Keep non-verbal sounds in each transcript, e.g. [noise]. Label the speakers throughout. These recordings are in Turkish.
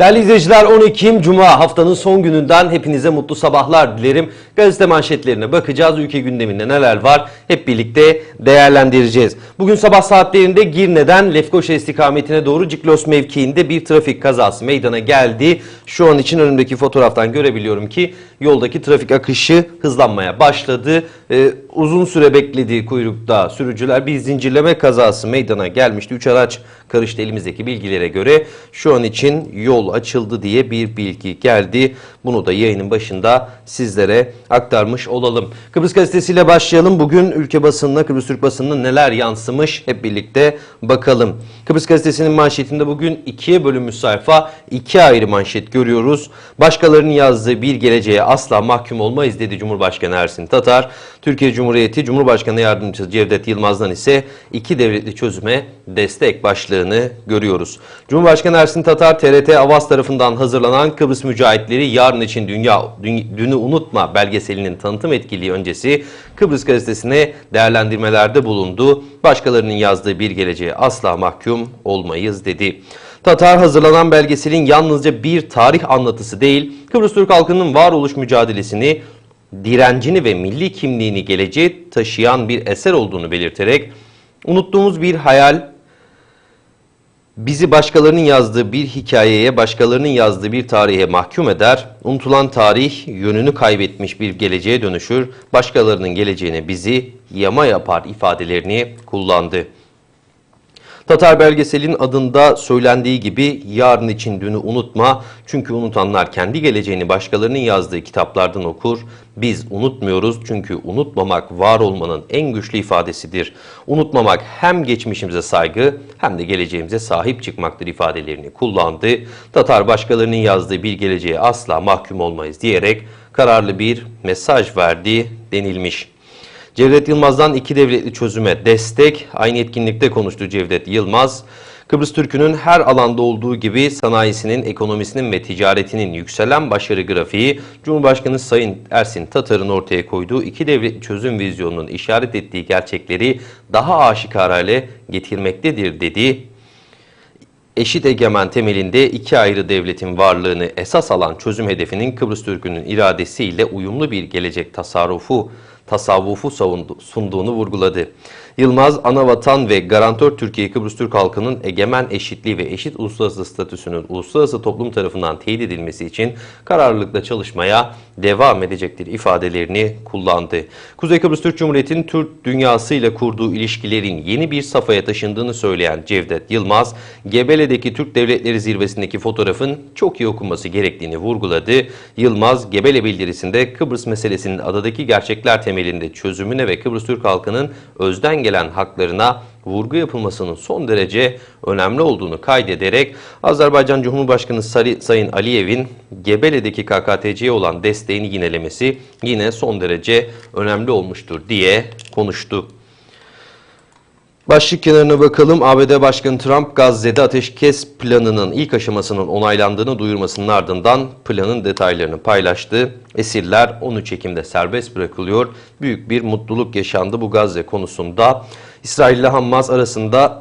Speaker 1: Değerli izleyiciler 10 Ekim Cuma haftanın son gününden hepinize mutlu sabahlar dilerim. Gazete manşetlerine bakacağız. Ülke gündeminde neler var hep birlikte değerlendireceğiz. Bugün sabah saatlerinde Girne'den Lefkoşa istikametine doğru Ciklos mevkiinde bir trafik kazası meydana geldi. Şu an için önümdeki fotoğraftan görebiliyorum ki yoldaki trafik akışı hızlanmaya başladı. Ee, uzun süre beklediği kuyrukta sürücüler bir zincirleme kazası meydana gelmişti. 3 araç karıştı elimizdeki bilgilere göre. Şu an için yol açıldı diye bir bilgi geldi. Bunu da yayının başında sizlere aktarmış olalım. Kıbrıs Gazetesi ile başlayalım. Bugün ülke basınına, Kıbrıs Türk basınına neler yansımış hep birlikte bakalım. Kıbrıs Gazetesi'nin manşetinde bugün ikiye bölünmüş sayfa, iki ayrı manşet görüyoruz. Başkalarının yazdığı bir geleceğe asla mahkum olmayız dedi Cumhurbaşkanı Ersin Tatar. Türkiye Cumhuriyeti Cumhurbaşkanı Yardımcısı Cevdet Yılmaz'dan ise iki devletli çözüme destek başlığını görüyoruz. Cumhurbaşkanı Ersin Tatar TRT Avaz tarafından hazırlanan Kıbrıs Mücahitleri Yarın için Dünya Dün- Dünü Unutma belgeselinin tanıtım etkinliği öncesi Kıbrıs gazetesine değerlendirmelerde bulundu. Başkalarının yazdığı bir geleceğe asla mahkum olmayız dedi. Tatar hazırlanan belgeselin yalnızca bir tarih anlatısı değil, Kıbrıs Türk halkının varoluş mücadelesini, direncini ve milli kimliğini geleceğe taşıyan bir eser olduğunu belirterek unuttuğumuz bir hayal, bizi başkalarının yazdığı bir hikayeye, başkalarının yazdığı bir tarihe mahkum eder. Unutulan tarih yönünü kaybetmiş bir geleceğe dönüşür. Başkalarının geleceğine bizi yama yapar ifadelerini kullandı. Tatar belgeselin adında söylendiği gibi yarın için dünü unutma. Çünkü unutanlar kendi geleceğini başkalarının yazdığı kitaplardan okur. Biz unutmuyoruz çünkü unutmamak var olmanın en güçlü ifadesidir. Unutmamak hem geçmişimize saygı hem de geleceğimize sahip çıkmaktır ifadelerini kullandı. Tatar başkalarının yazdığı bir geleceğe asla mahkum olmayız diyerek kararlı bir mesaj verdi denilmiş. Cevdet Yılmaz'dan iki devletli çözüme destek. Aynı etkinlikte konuştu Cevdet Yılmaz. Kıbrıs Türk'ünün her alanda olduğu gibi sanayisinin, ekonomisinin ve ticaretinin yükselen başarı grafiği Cumhurbaşkanı Sayın Ersin Tatar'ın ortaya koyduğu iki devletli çözüm vizyonunun işaret ettiği gerçekleri daha aşikar hale getirmektedir dedi. Eşit egemen temelinde iki ayrı devletin varlığını esas alan çözüm hedefinin Kıbrıs Türk'ünün iradesiyle uyumlu bir gelecek tasarrufu tasavvufu sunduğunu vurguladı. Yılmaz, anavatan ve garantör Türkiye Kıbrıs Türk halkının egemen eşitliği ve eşit uluslararası statüsünün uluslararası toplum tarafından teyit edilmesi için kararlılıkla çalışmaya devam edecektir ifadelerini kullandı. Kuzey Kıbrıs Türk Cumhuriyeti'nin Türk dünyasıyla kurduğu ilişkilerin yeni bir safhaya taşındığını söyleyen Cevdet Yılmaz, Gebele'deki Türk Devletleri Zirvesi'ndeki fotoğrafın çok iyi okunması gerektiğini vurguladı. Yılmaz, Gebele bildirisinde Kıbrıs meselesinin adadaki gerçekler temelinde çözümüne ve Kıbrıs Türk halkının özden gelen haklarına vurgu yapılmasının son derece önemli olduğunu kaydederek Azerbaycan Cumhurbaşkanı Sayın Aliyev'in Gebele'deki KKTC'ye olan desteğini yinelemesi yine son derece önemli olmuştur diye konuştu. Başlık kenarına bakalım. ABD Başkanı Trump Gazze'de ateşkes planının ilk aşamasının onaylandığını duyurmasının ardından planın detaylarını paylaştı. Esirler 13 Ekim'de serbest bırakılıyor. Büyük bir mutluluk yaşandı bu Gazze konusunda. İsrail ile Hamas arasında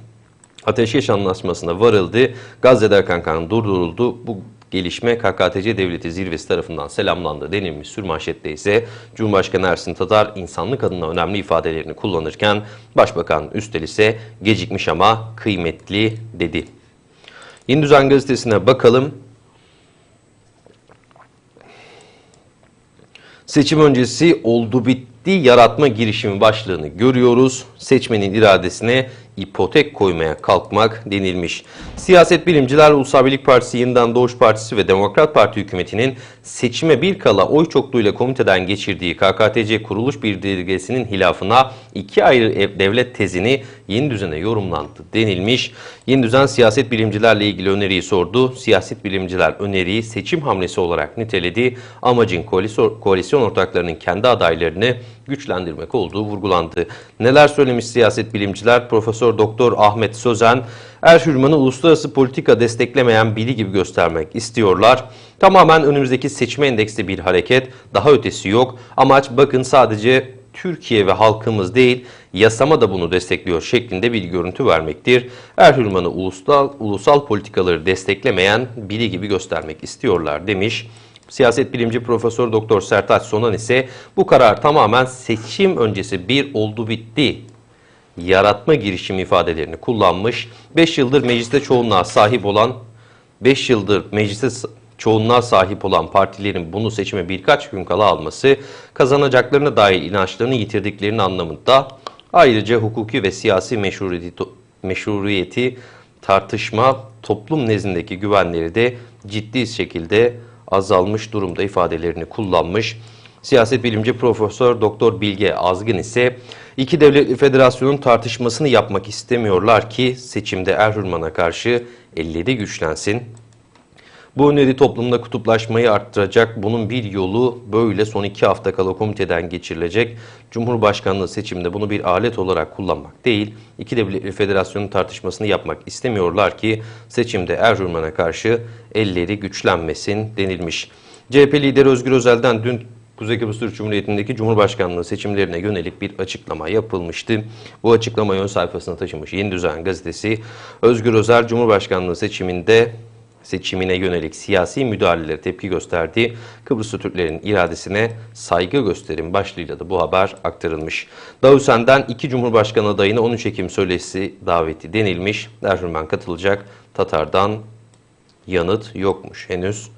Speaker 1: [clears throat] ateşkes anlaşmasına varıldı. Gazze'de akan kan durduruldu. Bu gelişme KKTC Devleti Zirvesi tarafından selamlandı denilmiş sürmanşette ise Cumhurbaşkanı Ersin Tatar insanlık adına önemli ifadelerini kullanırken Başbakan Üstel ise gecikmiş ama kıymetli dedi. Yeni Düzen Gazetesi'ne bakalım. Seçim öncesi oldu bitti yaratma girişimi başlığını görüyoruz. Seçmenin iradesine ipotek koymaya kalkmak denilmiş. Siyaset bilimciler Ulusal Birlik Partisi, Yeniden Doğuş Partisi ve Demokrat Parti hükümetinin seçime bir kala oy çokluğuyla komiteden geçirdiği KKTC kuruluş bildirgesinin hilafına iki ayrı ev- devlet tezini yeni düzene yorumlandı denilmiş. Yeni düzen siyaset bilimcilerle ilgili öneriyi sordu. Siyaset bilimciler öneriyi seçim hamlesi olarak niteledi. Amacın koalisyon ortaklarının kendi adaylarını güçlendirmek olduğu vurgulandı. Neler söylemiş siyaset bilimciler? Profesör Doktor Ahmet Sözen, Erşürman'ı uluslararası politika desteklemeyen biri gibi göstermek istiyorlar. Tamamen önümüzdeki seçme endeksli bir hareket, daha ötesi yok. Amaç bakın sadece Türkiye ve halkımız değil, yasama da bunu destekliyor şeklinde bir görüntü vermektir. Erhürman'ı ulusal, ulusal politikaları desteklemeyen biri gibi göstermek istiyorlar demiş. Siyaset bilimci Profesör Doktor Sertaç Sonan ise bu karar tamamen seçim öncesi bir oldu bitti yaratma girişimi ifadelerini kullanmış. 5 yıldır mecliste çoğunluğa sahip olan 5 yıldır mecliste çoğunluğa sahip olan partilerin bunu seçime birkaç gün kala alması kazanacaklarına dair inançlarını yitirdiklerini anlamında ayrıca hukuki ve siyasi meşruiyeti, meşruiyeti tartışma toplum nezdindeki güvenleri de ciddi şekilde azalmış durumda ifadelerini kullanmış. Siyaset bilimci Profesör Doktor Bilge Azgın ise iki devletli federasyonun tartışmasını yapmak istemiyorlar ki seçimde Erhürman'a karşı elleri güçlensin. Bu öneri toplumda kutuplaşmayı arttıracak. Bunun bir yolu böyle son iki hafta kala komiteden geçirilecek. Cumhurbaşkanlığı seçimde bunu bir alet olarak kullanmak değil, iki devletli federasyonun tartışmasını yapmak istemiyorlar ki seçimde Erzurum'a karşı elleri güçlenmesin denilmiş. CHP lideri Özgür Özel'den dün Kuzey Kıbrıs Türk Cumhuriyeti'ndeki Cumhurbaşkanlığı seçimlerine yönelik bir açıklama yapılmıştı. Bu açıklamayı ön sayfasına taşımış Yeni Düzen gazetesi Özgür Özel Cumhurbaşkanlığı seçiminde seçimine yönelik siyasi müdahalelere tepki gösterdi. Kıbrıslı Türklerin iradesine saygı gösterin başlığıyla da bu haber aktarılmış. Davüsen'den iki Cumhurbaşkanı adayına 13 Ekim söyleşisi daveti denilmiş. Erzurum katılacak. Tatar'dan yanıt yokmuş henüz.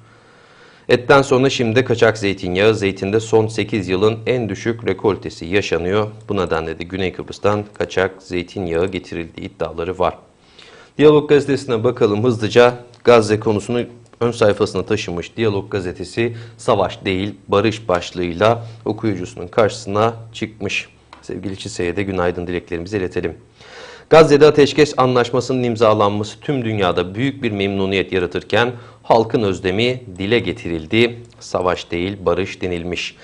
Speaker 1: Etten sonra şimdi kaçak zeytinyağı, zeytinde son 8 yılın en düşük rekoltesi yaşanıyor. Bu nedenle de Güney Kıbrıs'tan kaçak zeytinyağı getirildiği iddiaları var. Diyalog gazetesine bakalım hızlıca. Gazze konusunu ön sayfasına taşımış Diyalog gazetesi savaş değil barış başlığıyla okuyucusunun karşısına çıkmış. Sevgili Çise'ye de günaydın dileklerimizi iletelim. Gazze'de ateşkes anlaşmasının imzalanması tüm dünyada büyük bir memnuniyet yaratırken halkın özlemi dile getirildi. Savaş değil barış denilmiş.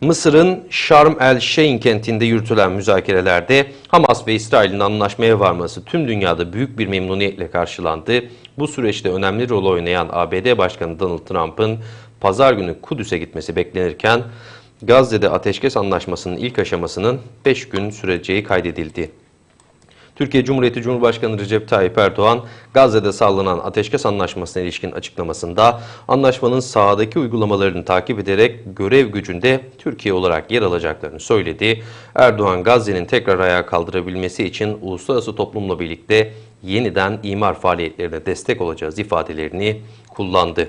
Speaker 1: Mısır'ın Şarm el Şeyh kentinde yürütülen müzakerelerde Hamas ve İsrail'in anlaşmaya varması tüm dünyada büyük bir memnuniyetle karşılandı. Bu süreçte önemli rol oynayan ABD Başkanı Donald Trump'ın pazar günü Kudüs'e gitmesi beklenirken Gazze'de ateşkes anlaşmasının ilk aşamasının 5 gün süreceği kaydedildi. Türkiye Cumhuriyeti Cumhurbaşkanı Recep Tayyip Erdoğan, Gazze'de sağlanan ateşkes anlaşmasına ilişkin açıklamasında anlaşmanın sahadaki uygulamalarını takip ederek görev gücünde Türkiye olarak yer alacaklarını söyledi. Erdoğan, Gazze'nin tekrar ayağa kaldırabilmesi için uluslararası toplumla birlikte yeniden imar faaliyetlerine destek olacağız ifadelerini kullandı.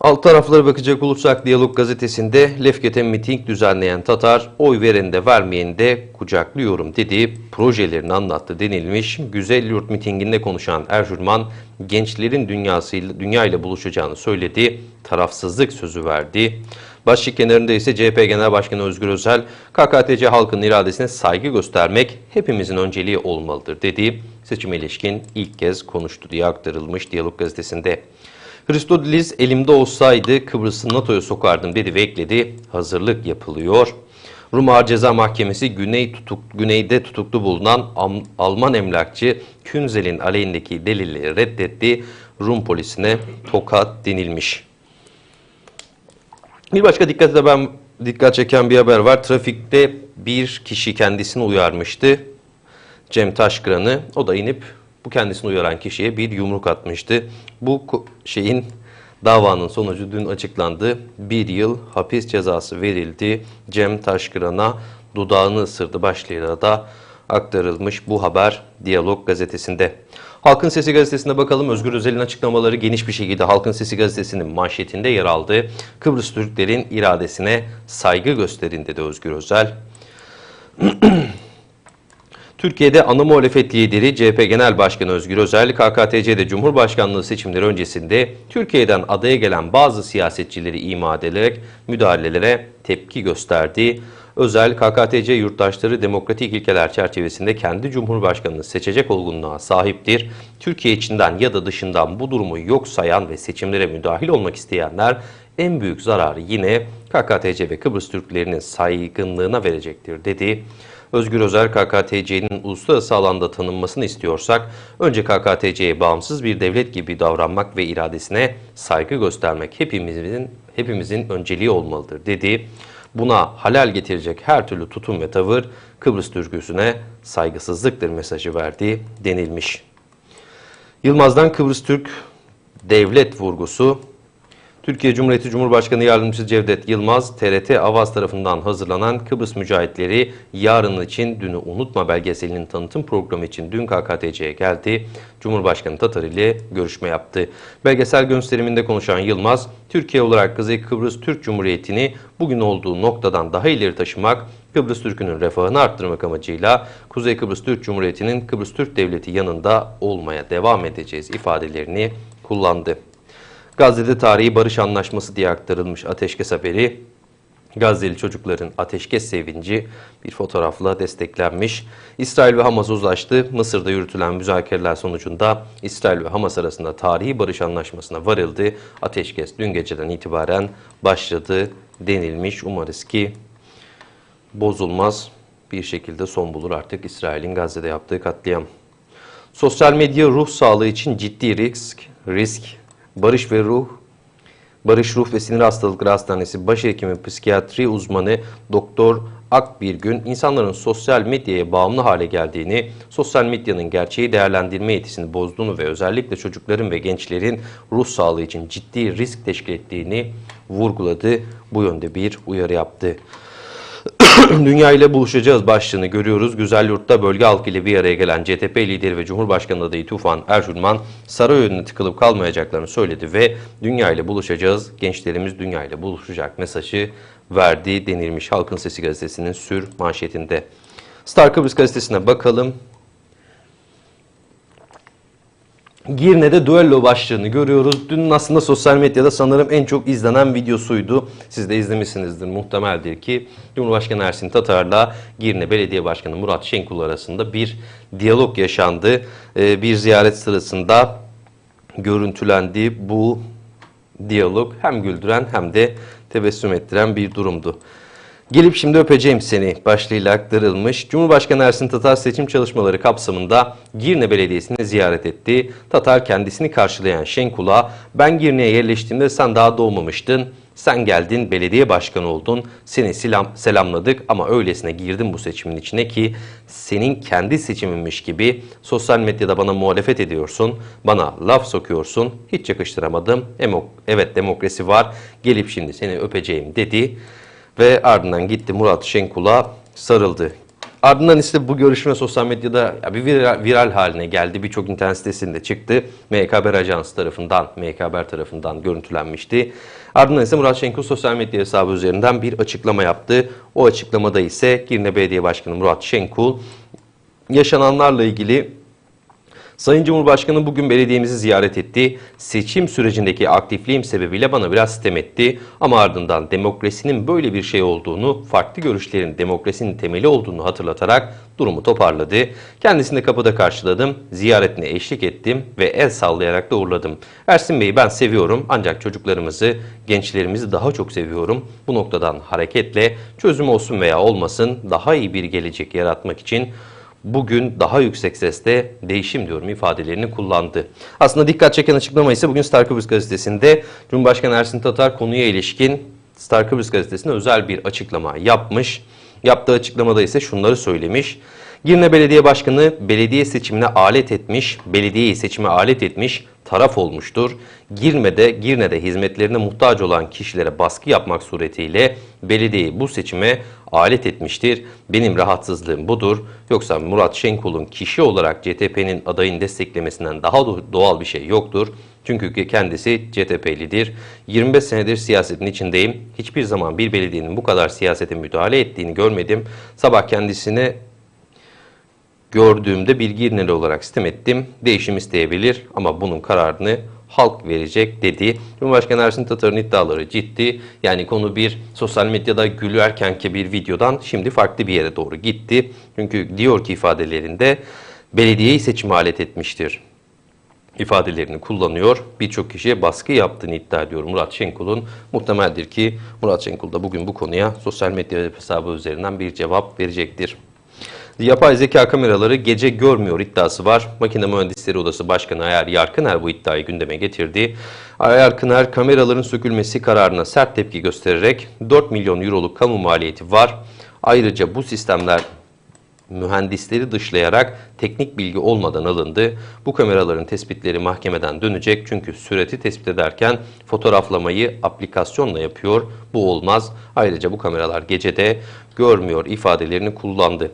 Speaker 1: Alt taraflara bakacak olursak Diyalog gazetesinde Lefket'e miting düzenleyen Tatar oy vereni de vermeyeni de kucaklıyorum dedi. Projelerini anlattı denilmiş. Güzel Yurt mitinginde konuşan Erjurman gençlerin dünyasıyla dünya ile buluşacağını söyledi. Tarafsızlık sözü verdi. Başlık kenarında ise CHP Genel Başkanı Özgür Özel, KKTC halkın iradesine saygı göstermek hepimizin önceliği olmalıdır dedi. Seçime ilişkin ilk kez konuştu diye aktarılmış Diyalog gazetesinde. Christodelis elimde olsaydı Kıbrıs'ı NATO'ya sokardım dedi ve ekledi. Hazırlık yapılıyor. Rum Ağır Ceza Mahkemesi Güney tutuk, güneyde tutuklu bulunan Am- Alman emlakçı Künzel'in aleyhindeki delilleri reddetti. Rum polisine tokat denilmiş. Bir başka dikkate ben dikkat çeken bir haber var. Trafikte bir kişi kendisini uyarmıştı. Cem Taşkıran'ı. O da inip bu kendisini uyaran kişiye bir yumruk atmıştı. Bu şeyin davanın sonucu dün açıklandı. Bir yıl hapis cezası verildi. Cem Taşkıran'a dudağını ısırdı başlığıyla da aktarılmış bu haber Diyalog gazetesinde. Halkın Sesi gazetesine bakalım. Özgür Özel'in açıklamaları geniş bir şekilde Halkın Sesi gazetesinin manşetinde yer aldı. Kıbrıs Türklerin iradesine saygı gösterin dedi Özgür Özel. [clears throat] Türkiye'de ana muhalefet lideri CHP Genel Başkanı Özgür Özel, KKTC'de Cumhurbaşkanlığı seçimleri öncesinde Türkiye'den adaya gelen bazı siyasetçileri ima ederek müdahalelere tepki gösterdi. Özel, KKTC yurttaşları demokratik ilkeler çerçevesinde kendi Cumhurbaşkanını seçecek olgunluğa sahiptir. Türkiye içinden ya da dışından bu durumu yok sayan ve seçimlere müdahil olmak isteyenler en büyük zararı yine KKTC ve Kıbrıs Türklerinin saygınlığına verecektir dedi. Özgür Özel KKTC'nin uluslararası alanda tanınmasını istiyorsak önce KKTC'ye bağımsız bir devlet gibi davranmak ve iradesine saygı göstermek hepimizin hepimizin önceliği olmalıdır dedi. Buna halal getirecek her türlü tutum ve tavır Kıbrıs Türküsü'ne saygısızlıktır mesajı verdiği denilmiş. Yılmaz'dan Kıbrıs Türk devlet vurgusu Türkiye Cumhuriyeti Cumhurbaşkanı Yardımcısı Cevdet Yılmaz, TRT Avaz tarafından hazırlanan Kıbrıs Mücahitleri Yarın için Dünü Unutma belgeselinin tanıtım programı için dün KKTC'ye geldi. Cumhurbaşkanı Tatar ile görüşme yaptı. Belgesel gösteriminde konuşan Yılmaz, Türkiye olarak Kuzey Kıbrıs Türk Cumhuriyeti'ni bugün olduğu noktadan daha ileri taşımak, Kıbrıs Türk'ünün refahını arttırmak amacıyla Kuzey Kıbrıs Türk Cumhuriyeti'nin Kıbrıs Türk Devleti yanında olmaya devam edeceğiz ifadelerini kullandı. Gazze'de tarihi barış anlaşması diye aktarılmış ateşkes haberi Gazze'li çocukların ateşkes sevinci bir fotoğrafla desteklenmiş. İsrail ve Hamas uzlaştı. Mısır'da yürütülen müzakereler sonucunda İsrail ve Hamas arasında tarihi barış anlaşmasına varıldı. Ateşkes dün geceden itibaren başladı denilmiş. Umarız ki bozulmaz bir şekilde son bulur artık İsrail'in Gazze'de yaptığı katliam. Sosyal medya ruh sağlığı için ciddi risk, risk, Barış ve Ruh, Barış Ruh ve Sinir Hastalıkları Hastanesi Başhekimi Psikiyatri uzmanı Doktor Akbirgün, insanların sosyal medyaya bağımlı hale geldiğini, sosyal medyanın gerçeği değerlendirme yetisini bozduğunu ve özellikle çocukların ve gençlerin ruh sağlığı için ciddi risk teşkil ettiğini vurguladı. Bu yönde bir uyarı yaptı. Dünya ile buluşacağız başlığını görüyoruz. Güzelyurt'ta bölge halkı ile bir araya gelen CTP lideri ve Cumhurbaşkanı adayı Tufan Erşurman saray önüne tıkılıp kalmayacaklarını söyledi ve dünya ile buluşacağız, gençlerimiz dünya ile buluşacak mesajı verdi denilmiş Halkın Sesi gazetesinin sür manşetinde. Star Kıbrıs gazetesine bakalım. Girne'de duello başlığını görüyoruz. Dün aslında sosyal medyada sanırım en çok izlenen videosuydu. Siz de izlemişsinizdir muhtemeldir ki Cumhurbaşkanı Ersin Tatar'la Girne Belediye Başkanı Murat Şenkul arasında bir diyalog yaşandı. Ee, bir ziyaret sırasında görüntülendi bu diyalog hem güldüren hem de tebessüm ettiren bir durumdu. Gelip şimdi öpeceğim seni başlığıyla aktarılmış. Cumhurbaşkanı Ersin Tatar seçim çalışmaları kapsamında Girne Belediyesi'ni ziyaret etti. Tatar kendisini karşılayan Şenkul'a ben Girne'ye yerleştiğimde sen daha doğmamıştın. Sen geldin belediye başkanı oldun. Seni selam, selamladık ama öylesine girdin bu seçimin içine ki senin kendi seçiminmiş gibi sosyal medyada bana muhalefet ediyorsun. Bana laf sokuyorsun. Hiç yakıştıramadım. Evet demokrasi var. Gelip şimdi seni öpeceğim dedi ve ardından gitti Murat Şenkul'a sarıldı. Ardından ise bu görüşme sosyal medyada ya bir viral, viral haline geldi. Birçok internet sitesinde çıktı. MK Haber Ajansı tarafından, MK Haber tarafından görüntülenmişti. Ardından ise Murat Şenkul sosyal medya hesabı üzerinden bir açıklama yaptı. O açıklamada ise Girne Belediye Başkanı Murat Şenkul yaşananlarla ilgili Sayın Cumhurbaşkanı bugün belediyemizi ziyaret etti. Seçim sürecindeki aktifliğim sebebiyle bana biraz sitem etti. Ama ardından demokrasinin böyle bir şey olduğunu, farklı görüşlerin demokrasinin temeli olduğunu hatırlatarak durumu toparladı. Kendisini kapıda karşıladım, ziyaretine eşlik ettim ve el sallayarak da uğurladım. Ersin Bey'i ben seviyorum ancak çocuklarımızı, gençlerimizi daha çok seviyorum. Bu noktadan hareketle çözüm olsun veya olmasın daha iyi bir gelecek yaratmak için bugün daha yüksek sesle değişim diyorum ifadelerini kullandı. Aslında dikkat çeken açıklama ise bugün Star Kıbrıs gazetesinde Cumhurbaşkanı Ersin Tatar konuya ilişkin Star Kıbrıs gazetesine özel bir açıklama yapmış. Yaptığı açıklamada ise şunları söylemiş. Girne Belediye Başkanı belediye seçimine alet etmiş, belediyeyi seçime alet etmiş, taraf olmuştur. Girme'de, Girne'de hizmetlerine muhtaç olan kişilere baskı yapmak suretiyle belediyeyi bu seçime alet etmiştir. Benim rahatsızlığım budur. Yoksa Murat Şenkul'un kişi olarak CTP'nin adayını desteklemesinden daha doğal bir şey yoktur. Çünkü kendisi CTP'lidir. 25 senedir siyasetin içindeyim. Hiçbir zaman bir belediyenin bu kadar siyasete müdahale ettiğini görmedim. Sabah kendisine gördüğümde bilgi irneli olarak sistem ettim. Değişim isteyebilir ama bunun kararını halk verecek dedi. Cumhurbaşkanı Ersin Tatar'ın iddiaları ciddi. Yani konu bir sosyal medyada gülerkenki bir videodan şimdi farklı bir yere doğru gitti. Çünkü diyor ki ifadelerinde belediyeyi seçime alet etmiştir ifadelerini kullanıyor. Birçok kişiye baskı yaptığını iddia ediyor Murat Şenkul'un. Muhtemeldir ki Murat Şenkul da bugün bu konuya sosyal medya hesabı üzerinden bir cevap verecektir. Yapay zeka kameraları gece görmüyor iddiası var. Makine Mühendisleri Odası Başkanı Ayar Yarkıner bu iddiayı gündeme getirdi. Ayar Yarkıner kameraların sökülmesi kararına sert tepki göstererek 4 milyon euroluk kamu maliyeti var. Ayrıca bu sistemler mühendisleri dışlayarak teknik bilgi olmadan alındı. Bu kameraların tespitleri mahkemeden dönecek çünkü süreti tespit ederken fotoğraflamayı aplikasyonla yapıyor. Bu olmaz. Ayrıca bu kameralar gecede görmüyor ifadelerini kullandı.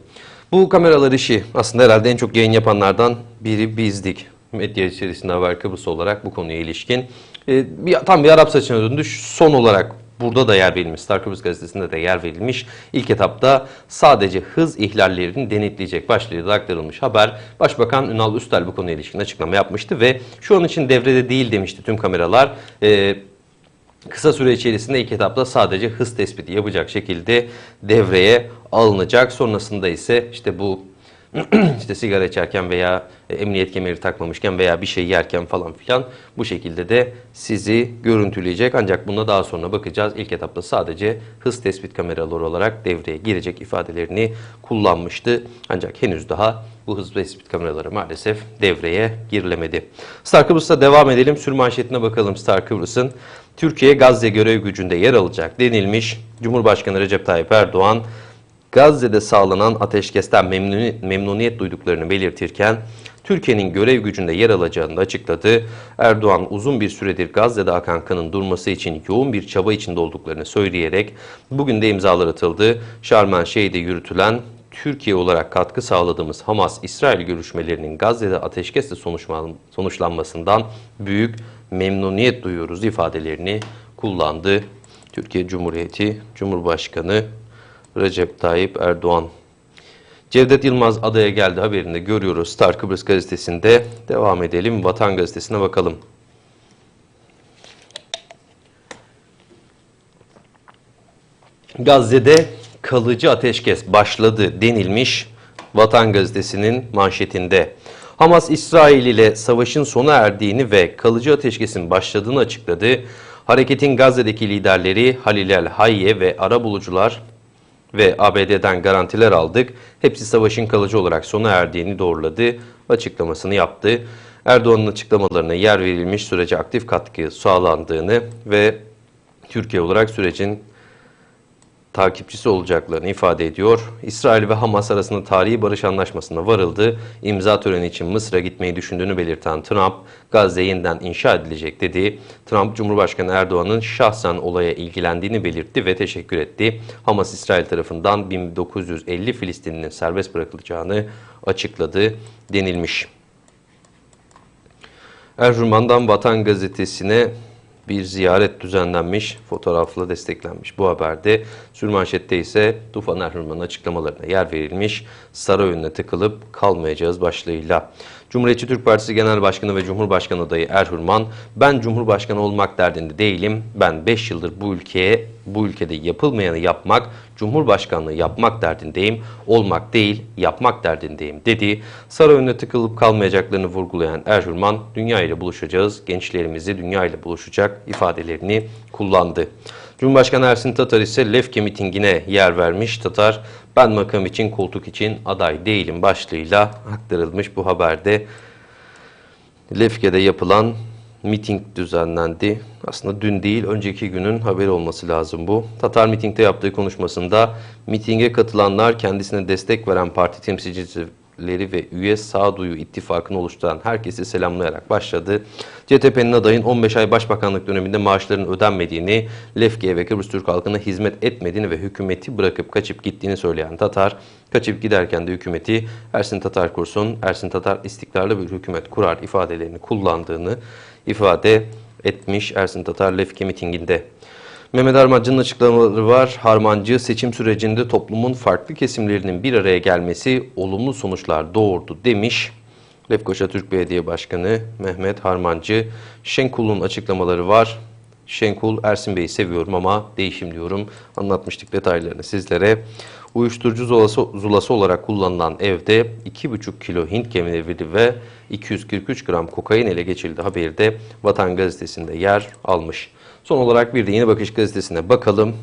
Speaker 1: Bu kameralar işi aslında herhalde en çok yayın yapanlardan biri bizdik. Medya içerisinde Haber Kıbrıs olarak bu konuya ilişkin. E, bir, tam bir Arap saçına döndü. Son olarak burada da yer verilmiş, Star Kıbrıs gazetesinde de yer verilmiş. İlk etapta sadece hız ihlallerini denetleyecek başlığı da aktarılmış haber. Başbakan Ünal Üstel bu konuya ilişkin açıklama yapmıştı ve şu an için devrede değil demişti tüm kameralar. E, kısa süre içerisinde ilk etapta sadece hız tespiti yapacak şekilde devreye alınacak. Sonrasında ise işte bu [clears throat] işte sigara içerken veya emniyet kemeri takmamışken veya bir şey yerken falan filan bu şekilde de sizi görüntüleyecek. Ancak buna daha sonra bakacağız. İlk etapta sadece hız tespit kameraları olarak devreye girecek ifadelerini kullanmıştı. Ancak henüz daha bu hız tespit kameraları maalesef devreye girilemedi. Star Kıbrıs'ta devam edelim. Sür manşetine bakalım Star Kıbrıs'ın. Türkiye Gazze görev gücünde yer alacak denilmiş. Cumhurbaşkanı Recep Tayyip Erdoğan Gazze'de sağlanan ateşkesten memnuniyet, duyduklarını belirtirken Türkiye'nin görev gücünde yer alacağını da açıkladı. Erdoğan uzun bir süredir Gazze'de akan kanın durması için yoğun bir çaba içinde olduklarını söyleyerek bugün de imzalar atıldı. Şarmen Şeyh'de yürütülen Türkiye olarak katkı sağladığımız Hamas-İsrail görüşmelerinin Gazze'de ateşkesle sonuçlanmasından büyük memnuniyet duyuyoruz ifadelerini kullandı. Türkiye Cumhuriyeti Cumhurbaşkanı Recep Tayyip Erdoğan. Cevdet Yılmaz adaya geldi haberinde görüyoruz Star Kıbrıs gazetesinde. Devam edelim Vatan gazetesine bakalım. Gazze'de kalıcı ateşkes başladı denilmiş Vatan gazetesinin manşetinde. Hamas İsrail ile savaşın sona erdiğini ve kalıcı ateşkesin başladığını açıkladı. Hareketin Gazze'deki liderleri Halil El Hayye ve arabulucular ve ABD'den garantiler aldık. Hepsi savaşın kalıcı olarak sona erdiğini doğruladı. Açıklamasını yaptı. Erdoğan'ın açıklamalarına yer verilmiş sürece aktif katkı sağlandığını ve Türkiye olarak sürecin takipçisi olacaklarını ifade ediyor. İsrail ve Hamas arasında tarihi barış anlaşmasına varıldı. İmza töreni için Mısır'a gitmeyi düşündüğünü belirten Trump, Gazze yeniden inşa edilecek dedi. Trump, Cumhurbaşkanı Erdoğan'ın şahsen olaya ilgilendiğini belirtti ve teşekkür etti. Hamas, İsrail tarafından 1950 Filistinlinin serbest bırakılacağını açıkladı denilmiş. Erzurum'dan Vatan Gazetesi'ne bir ziyaret düzenlenmiş, fotoğrafla desteklenmiş. Bu haberde sürmanşette ise Tufan Erhürman'ın açıklamalarına yer verilmiş. Saray önüne tıkılıp kalmayacağız başlığıyla. Cumhuriyetçi Türk Partisi Genel Başkanı ve Cumhurbaşkanı adayı Erhürman, ben Cumhurbaşkanı olmak derdinde değilim. Ben 5 yıldır bu ülkeye, bu ülkede yapılmayanı yapmak, Cumhurbaşkanlığı yapmak derdindeyim, olmak değil, yapmak derdindeyim dedi. Saray önüne tıkılıp kalmayacaklarını vurgulayan Erhürman, dünya ile buluşacağız, gençlerimizi dünya ile buluşacak ifadelerini kullandı. Cumhurbaşkanı Ersin Tatar ise Lefke mitingine yer vermiş. Tatar, ben makam için, koltuk için aday değilim başlığıyla aktarılmış bu haberde. Lefke'de yapılan miting düzenlendi. Aslında dün değil, önceki günün haberi olması lazım bu. Tatar mitingde yaptığı konuşmasında mitinge katılanlar kendisine destek veren parti temsilcisi ve üye sağduyu ittifakını oluşturan herkesi selamlayarak başladı. CTP'nin adayın 15 ay başbakanlık döneminde maaşların ödenmediğini, Lefke'ye ve Kıbrıs Türk halkına hizmet etmediğini ve hükümeti bırakıp kaçıp gittiğini söyleyen Tatar, kaçıp giderken de hükümeti Ersin Tatar kursun, Ersin Tatar istikrarlı bir hükümet kurar ifadelerini kullandığını ifade etmiş Ersin Tatar Lefke mitinginde. Mehmet Harmancı'nın açıklamaları var. Harmancı seçim sürecinde toplumun farklı kesimlerinin bir araya gelmesi olumlu sonuçlar doğurdu demiş. Lefkoşa Türk Belediye Başkanı Mehmet Harmancı. Şenkul'un açıklamaları var. Şenkul Ersin Bey'i seviyorum ama değişim diyorum. Anlatmıştık detaylarını sizlere. Uyuşturucu zulası, zulası olarak kullanılan evde 2,5 kilo Hint kemiri ve 243 gram kokain ele geçirildi haberi de Vatan Gazetesi'nde yer almış. Son olarak bir de Yeni Bakış Gazetesi'ne bakalım.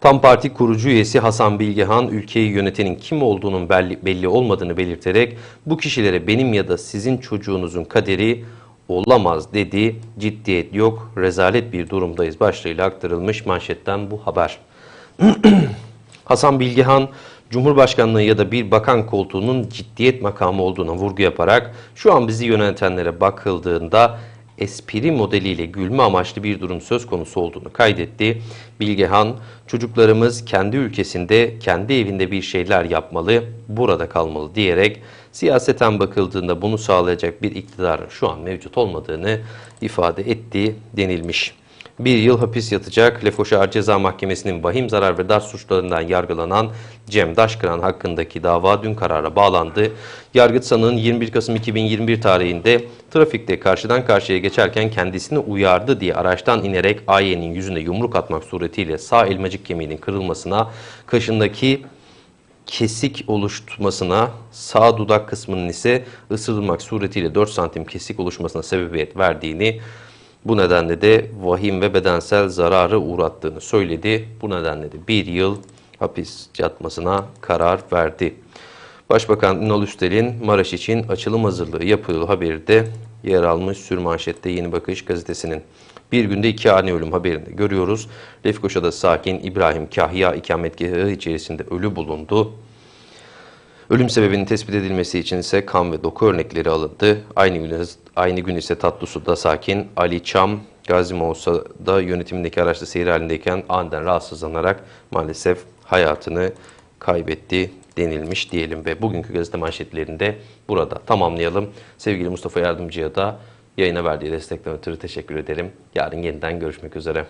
Speaker 1: Tam Parti kurucu üyesi Hasan Bilgehan, ülkeyi yönetenin kim olduğunun belli, belli olmadığını belirterek bu kişilere benim ya da sizin çocuğunuzun kaderi olamaz dedi. Ciddiyet yok, rezalet bir durumdayız başlığıyla aktarılmış manşetten bu haber. [clears throat] Hasan Bilgehan, Cumhurbaşkanlığı ya da bir bakan koltuğunun ciddiyet makamı olduğuna vurgu yaparak şu an bizi yönetenlere bakıldığında espri modeliyle gülme amaçlı bir durum söz konusu olduğunu kaydetti. Bilgehan, çocuklarımız kendi ülkesinde, kendi evinde bir şeyler yapmalı, burada kalmalı diyerek siyaseten bakıldığında bunu sağlayacak bir iktidarın şu an mevcut olmadığını ifade etti denilmiş. Bir yıl hapis yatacak Lefkoşa Ağır Ceza Mahkemesi'nin vahim zarar ve darp suçlarından yargılanan Cem Daşkıran hakkındaki dava dün karara bağlandı. Sanığın 21 Kasım 2021 tarihinde trafikte karşıdan karşıya geçerken kendisini uyardı diye araçtan inerek AY'nin yüzüne yumruk atmak suretiyle sağ elmacık kemiğinin kırılmasına, kaşındaki kesik oluşmasına, sağ dudak kısmının ise ısırılmak suretiyle 4 santim kesik oluşmasına sebebiyet verdiğini, bu nedenle de vahim ve bedensel zararı uğrattığını söyledi. Bu nedenle de bir yıl hapis yatmasına karar verdi. Başbakan Ünal Üstel'in Maraş için açılım hazırlığı yapıldığı haberi de yer almış sürmanşette Yeni Bakış gazetesinin. Bir günde iki ani ölüm haberinde görüyoruz. Lefkoşa'da sakin İbrahim Kahya ikametgahı içerisinde ölü bulundu. Ölüm sebebinin tespit edilmesi için ise kan ve doku örnekleri alındı. Aynı gün, aynı gün ise Tatlısu'da sakin Ali Çam, Gazi Mosa'da yönetimindeki araçta seyir halindeyken aniden rahatsızlanarak maalesef hayatını kaybetti denilmiş diyelim ve bugünkü gazete manşetlerinde burada tamamlayalım. Sevgili Mustafa Yardımcı'ya da yayına verdiği destekten ötürü teşekkür ederim. Yarın yeniden görüşmek üzere.